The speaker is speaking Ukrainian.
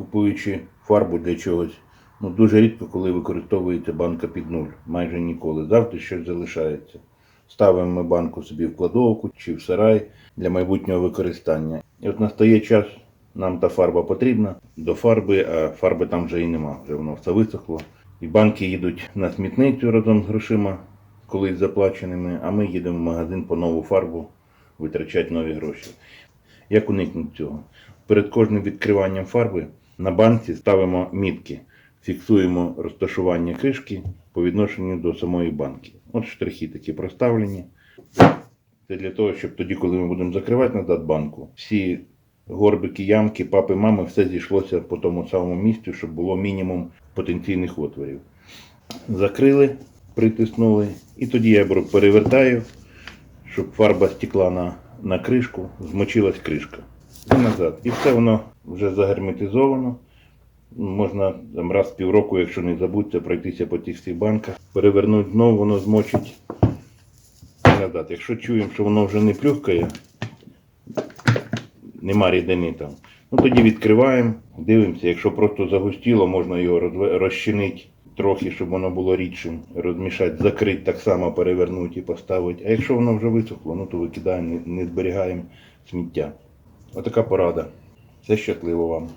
купуючи фарбу для чогось, ну дуже рідко, коли використовується банка під нуль, майже ніколи. Завжди щось залишається. Ставимо ми банку собі в кладовку чи в сарай для майбутнього використання. І от настає час, нам та фарба потрібна до фарби, а фарби там вже і нема, вже воно все висохло. І банки їдуть на смітницю разом з грошима, колись заплаченими, а ми їдемо в магазин по нову фарбу витрачати нові гроші. Як уникнути цього? Перед кожним відкриванням фарби на банці ставимо мітки, фіксуємо розташування кришки по відношенню до самої банки. От штрихи такі проставлені. Це для того, щоб тоді, коли ми будемо закривати назад банку, всі горбики, ямки, папи, мами, все зійшлося по тому самому місцю, щоб було мінімум потенційних отворів. Закрили, притиснули, і тоді я перевертаю, щоб фарба стекла на, на кришку, змочилась кришка. І назад. І все воно вже загерметизовано. Можна там, раз в півроку, якщо не забудьте, пройтися по тих всіх банках, перевернути знову, воно змочить і назад. Якщо чуємо, що воно вже не плюхкає, нема рідини там. Ну тоді відкриваємо, дивимося. Якщо просто загустіло, можна його розчинити трохи, щоб воно було рідшим, розмішати, закрити так само, перевернути і поставити. А якщо воно вже висохло, ну то викидаємо, не, зберігаємо сміття. Отака порада. Все щасливо вам.